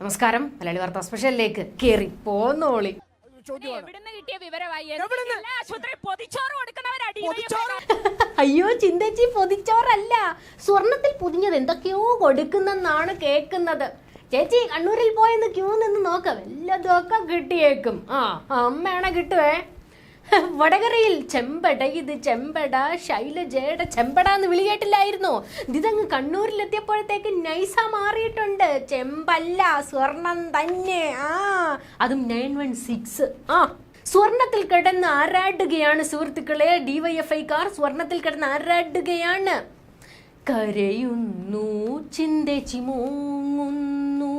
നമസ്കാരം. മലയാളി വാർത്താ സ്പെഷ്യലിലേക്ക് കേറി പോന്നോളി. അയ്യോ ചിന്തച്ചി പൊതിച്ചോറല്ല. സ്വർണത്തിൽ പൊതിഞ്ഞത് എന്തൊക്കെയോ കൊടുക്കുന്നെന്നാണ് കേക്കുന്നത്. ചേച്ചി കണ്ണൂരിൽ പോയെന്ന് ക്യൂ നിന്ന് നോക്ക. വല്ലതൊക്കെ കിട്ടിയേക്കും. ആ അമ്മയാണെ കിട്ടുവേ. വടകരയിൽ ചെമ്പട ഇത് ചെമ്പട ശൈലജയുടെ ചെമ്പട എന്ന് വിളി കേട്ടില്ലായിരുന്നോ ഇതങ്ങ് കണ്ണൂരിലെത്തിയപ്പോഴത്തേക്ക് നൈസ മാറിയിട്ടുണ്ട്. ചെമ്പല്ല സ്വർണം തന്നെ. ആ അതും നയൻ വൺ സിക്സ്. ആ സ്വർണത്തിൽ കിടന്ന് ആരാടുകയാണ് സുഹൃത്തുക്കളെ? ഡിവൈഎഫ്ഐക്കാർ സ്വർണത്തിൽ കിടന്ന് ആരാടുകയാണ്? കരയുന്നു ചിന്തേച്ചി മൂങ്ങുന്നു.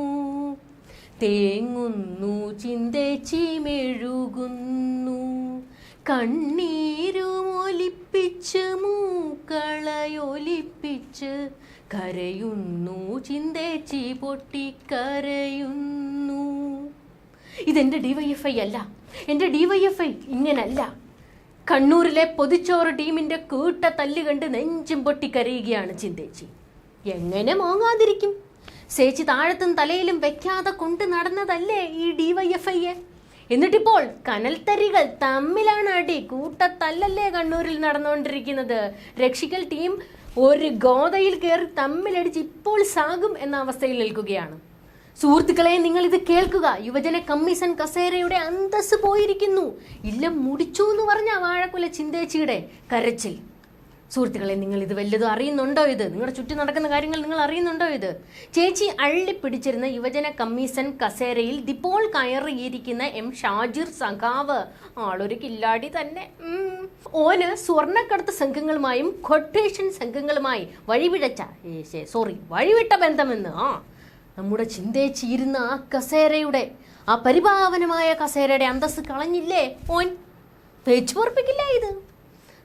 തേങ്ങുന്നു ചിന്തേച്ചി മെഴുകുന്നു. കണ്ണീരുമൊലിപ്പിച്ച് മൂക്കളയൊലിപ്പിച്ച് കരയുന്നു ചിന്തേച്ചി പൊട്ടിക്കരയുന്നു ഇതെന്റെ ഡിവൈഎഫ്ഐ അല്ല. എന്റെ ഡിവൈഎഫ്ഐ ഇങ്ങനല്ല. കണ്ണൂരിലെ പൊതിച്ചോറ് ടീമിന്റെ കൂട്ട തല്ല് കണ്ട് നെഞ്ചും പൊട്ടിക്കരയുകയാണ് ചിന്തേച്ചി. എങ്ങനെ മോങ്ങാതിരിക്കും? സേച്ചി താഴത്തും തലയിലും വെക്കാതെ കൊണ്ട് നടന്നതല്ലേ ഈ ഡിവൈഎഫ്ഐയെ എന്നിട്ടിപ്പോൾ കനൽത്തരികൾ തമ്മിലാണ് അടി. കൂട്ടത്തല്ലല്ലേ കണ്ണൂരിൽ നടന്നുകൊണ്ടിരിക്കുന്നത്. രക്ഷിക്കൽ ടീം ഒരു ഗോതയിൽ കയറി തമ്മിലടിച്ച് ഇപ്പോൾ സാകും എന്ന അവസ്ഥയിൽ നിൽക്കുകയാണ്. സുഹൃത്തുക്കളെ നിങ്ങൾ ഇത് കേൾക്കുക. യുവജന കമ്മീഷൻ കസേരയുടെ അന്തസ് പോയിരിക്കുന്നു. ഇല്ല മുടിച്ചു എന്ന് പറഞ്ഞ വാഴക്കുല ചിന്തേച്ചിയുടെ കരച്ചിൽ. സുഹൃത്തുക്കളെ നിങ്ങൾ ഇത് വല്ലതും അറിയുന്നുണ്ടോ ഇത്? നിങ്ങളുടെ ചുറ്റും നടക്കുന്ന കാര്യങ്ങൾ നിങ്ങൾ അറിയുന്നുണ്ടോ ഇത്? ചേച്ചി അള്ളി അള്ളിപ്പിടിച്ചിരുന്ന യുവജന കമ്മീഷൻ കസേരയിൽ ദിപ്പോൾ കയറിയിരിക്കുന്ന എം ഷാജിർ സഖാവ്. ആളൊരു കില്ലാടി തന്നെ. ഓന് സ്വർണക്കടത്ത് സംഘങ്ങളുമായും കൊട്ടേഷൻ സംഘങ്ങളുമായി വഴിപിഴച്ച സോറി വഴിവിട്ട ബന്ധമെന്ന്. ആ നമ്മുടെ ചിന്തയിച്ചിരുന്ന ആ കസേരയുടെ ആ പരിഭാവനമായ കസേരയുടെ അന്തസ്സ് കളഞ്ഞില്ലേ? ഓൻ പൊറപ്പിക്കില്ല ഇത്?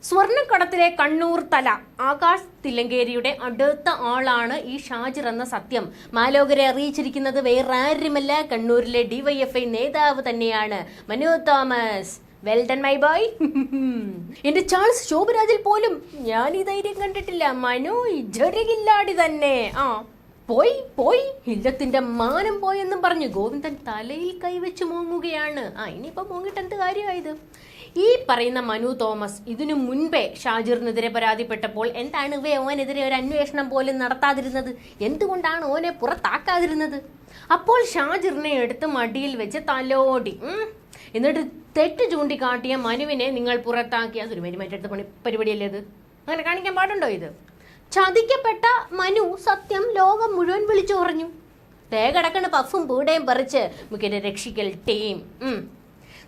സ്വർണക്കടത്തിലെ കണ്ണൂർ തല. ആകാശ് തില്ലങ്കേരിയുടെ അടുത്ത ആളാണ് ഈ ഷാജിർ എന്ന സത്യം. മാലോകരെ അറിയിച്ചിരിക്കുന്നത് വേറാരുമല്ല കണ്ണൂരിലെ ഡിവൈഎഫ്ഐ നേതാവ് തന്നെയാണ്. Manu Thomas well done my boy എന്റെ ചാൾസ് ശോഭരാജിൽ പോലും ഞാൻ ഈ ധൈര്യം കണ്ടിട്ടില്ല. മനു ഇജൊരുകില്ലാടി തന്നെ. ആ പോയി പോയി. ഇല്ലത്തിന്റെ മാനം പോയെന്നും പറഞ്ഞു. ഗോവിന്ദൻ തലയിൽ കൈവച്ച് മൂങ്ങുകയാണ്. ആ ഇനിയിപ്പോ മൂങ്ങിട്ട് എന്ത് കാര്യമായത് ഈ പറയുന്ന മനു തോമസ് ഇതിനു മുൻപേ ഷാജിറിനെതിരെ പരാതിപ്പെട്ടപ്പോൾ എന്താണ് ഇവ ഓനെതിരെ ഒരു അന്വേഷണം പോലും നടത്താതിരുന്നത്? എന്തുകൊണ്ടാണ് ഓനെ പുറത്താക്കാതിരുന്നത്? അപ്പോൾ ഷാജിറിനെ എടുത്ത് മടിയിൽ വെച്ച് തലോടി എന്നിട്ട് തെറ്റ് ചൂണ്ടിക്കാട്ടിയ മനുവിനെ നിങ്ങൾ പുറത്താക്കി. അതൊരു മരുമാറ്റെടുത്ത പണി പരിപാടിയല്ലേ ഇത്? അങ്ങനെ കാണിക്കാൻ പാടുണ്ടോ ഇത്? ചതിക്കപ്പെട്ട മനു സത്യം ലോകം മുഴുവൻ വിളിച്ചു പറഞ്ഞു. തേകടക്കണ പഫും പൂടയും പറിച്ച് മുഖ്യനെ രക്ഷിക്കൽ ടീം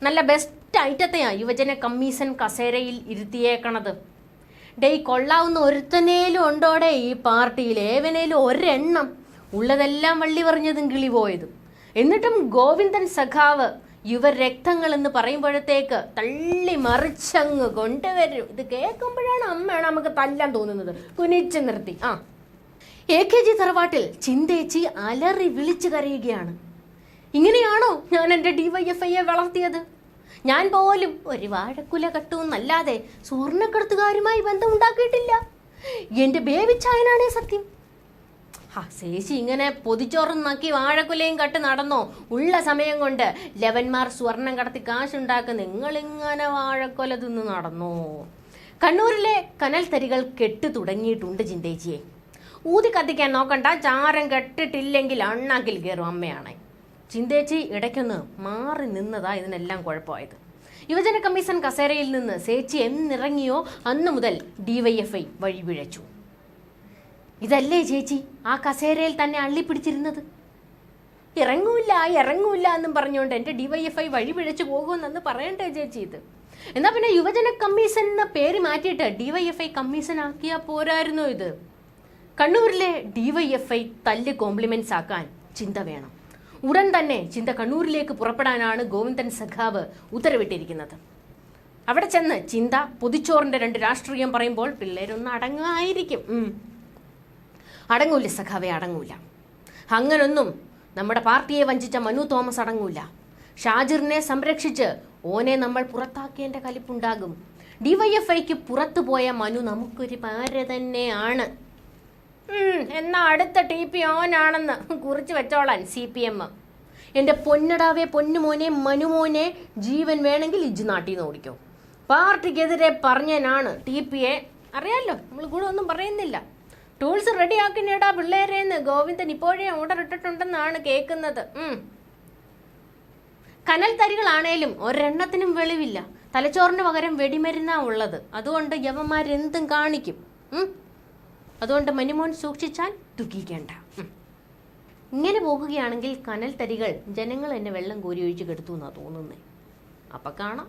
നല്ല ബെസ്റ്റ് ഐറ്റത്തെയാ യുവജന കമ്മീഷൻ കസേരയിൽ ഇരുത്തിയേക്കണത്. ഡേയ് കൊള്ളാവുന്ന ഒരുത്തനേലും ഉണ്ടോടെ ഈ പാർട്ടിയിൽ? ഏവനേലും ഒരെണ്ണം. ഉള്ളതെല്ലാം വള്ളി പറഞ്ഞതും കിളി പോയതും. എന്നിട്ടും ഗോവിന്ദൻ സഖാവ് യുവരക്തങ്ങൾ എന്ന് പറയുമ്പോഴത്തേക്ക് തള്ളി മറിച്ചങ്ങ് കൊണ്ടുവരും. ഇത് കേൾക്കുമ്പോഴാണ് അമ്മയാണ് നമുക്ക് തല്ലാൻ തോന്നുന്നത്. കുനിച്ച് നിർത്തി. ആ. എ കെ ജി തറവാട്ടിൽ ചിന്തേച്ചി അലറി വിളിച്ചു കരയുകയാണ്. ഇങ്ങനെയാണോ ഞാൻ എന്റെ ഡിവൈഎഫ്ഐയെ വളർത്തിയത്? ഞാൻ പോലും ഒരു വാഴക്കുല കട്ടുമെന്നല്ലാതെ സ്വർണക്കടത്തുകാരുമായി ബന്ധമുണ്ടാക്കിയിട്ടില്ല. എന്റെ ബേബിച്ചായനാണേ സത്യം. ആ ശേഷി ഇങ്ങനെ പൊതിച്ചോറുന്നാക്കി വാഴക്കുലയും കട്ട് നടന്നോ? ഉള്ള സമയം കൊണ്ട് ലെവന്മാർ സ്വർണം കടത്തി കാശുണ്ടാക്കുന്ന നിങ്ങളിങ്ങനെ വാഴക്കൊല തിന്ന് നടന്നോ? കണ്ണൂരിലെ കനൽ തരികൾ കെട്ടു തുടങ്ങിയിട്ടുണ്ട് ചിന്തേച്ചിയെ. ഊതി കത്തിക്കാൻ നോക്കണ്ട ചാരം കെട്ടിട്ടില്ലെങ്കിൽ അണ്ണാക്കിൽ കയറും അമ്മയാണ്. ചിന്തേച്ചി ഇടയ്ക്കൊന്ന് മാറി നിന്നതാ ഇതിനെല്ലാം കുഴപ്പമായത്. യുവജന കമ്മീഷൻ കസേരയിൽ നിന്ന് സേച്ചി എന്നിറങ്ങിയോ അന്നു മുതൽ ഡിവൈഎഫ്ഐ വഴിപിഴച്ചു ഇതല്ലേ ചേച്ചി ആ കസേരയിൽ തന്നെ അള്ളിപ്പിടിച്ചിരുന്നത്? ഇറങ്ങൂല്ല ഇറങ്ങൂല എന്നും പറഞ്ഞുകൊണ്ട് എന്റെ ഡിവൈഎഫ്ഐ വഴി പിഴച്ചു പോകുമെന്നു പറയണ്ടേ ചേച്ചി ഇത്? എന്നാ പിന്നെ യുവജന കമ്മീഷൻ എന്ന പേര് മാറ്റിയിട്ട് ഡിവൈഎഫ്ഐ കമ്മീഷൻ ആക്കിയാ പോരായിരുന്നു ഇത്? കണ്ണൂരിലെ ഡിവൈഎഫ്ഐ തല്ല് കോംപ്ലിമെന്റ്സ് ആക്കാൻ ചിന്ത വേണം. ഉടൻ തന്നെ ചിന്ത കണ്ണൂരിലേക്ക് പുറപ്പെടാനാണ് ഗോവിന്ദൻ സഖാവ് ഉത്തരവിട്ടിരിക്കുന്നത്. അവിടെ ചെന്ന് ചിന്ത പൊതിച്ചോറിന്റെ രണ്ട് രാഷ്ട്രീയം പറയുമ്പോൾ പിള്ളേരൊന്ന് അടങ്ങായിരിക്കും. അടങ്ങൂല്ല അടങ്ങൂല സഖാവെ അടങ്ങൂല. അങ്ങനൊന്നും നമ്മുടെ പാർട്ടിയെ വഞ്ചിച്ച മനു തോമസ് അടങ്ങൂല. ഷാജിറിനെ സംരക്ഷിച്ച് ഓനെ നമ്മൾ പുറത്താക്കേണ്ട കലിപ്പുണ്ടാകും. ഡിവൈഎഫ്ഐക്ക് പുറത്തുപോയ മനു നമുക്കൊരു പാര തന്നെയാണ്. എന്നാ അടുത്ത ടി പി ഓനാണെന്ന് കുറിച്ച് വെച്ചോളാൻ സി പി എം എന്റെ പൊന്നടാവെ പൊന്നുമോനെ മനുമോനെ ജീവൻ വേണമെങ്കിൽ ഇജ്ജ് നാട്ടിൽ നിന്ന് ഓടിക്കോ. പാർട്ടിക്കെതിരെ പറഞ്ഞനാണ് ടി എ അറിയാലോ നമ്മൾ കൂടെ ഒന്നും പറയുന്നില്ല. ടൂൾസ് റെഡി ആക്കിനേടാ പിള്ളേരെ എന്ന് ഗോവിന്ദൻ ഇപ്പോഴേ ഓർഡർ ഇട്ടിട്ടുണ്ടെന്നാണ് കേൾക്കുന്നത്. കനൽ തരികളാണേലും ഒരെണ്ണത്തിനും വെളിവില്ല. തലച്ചോറിന് പകരം വെടിമരുന്നാ ഉള്ളത്. അതുകൊണ്ട് യവന്മാരെന്തും കാണിക്കും. അതുകൊണ്ട് മനുമോൻ സൂക്ഷിച്ചാൽ ദുഃഖിക്കേണ്ട. ഇങ്ങനെ പോകുകയാണെങ്കിൽ കനൽ തരികൾ ജനങ്ങൾ എന്നെ വെള്ളം കോരി ഒഴിച്ച് കെടുത്തു എന്നാ തോന്നുന്നേ. അപ്പൊ കാണാം.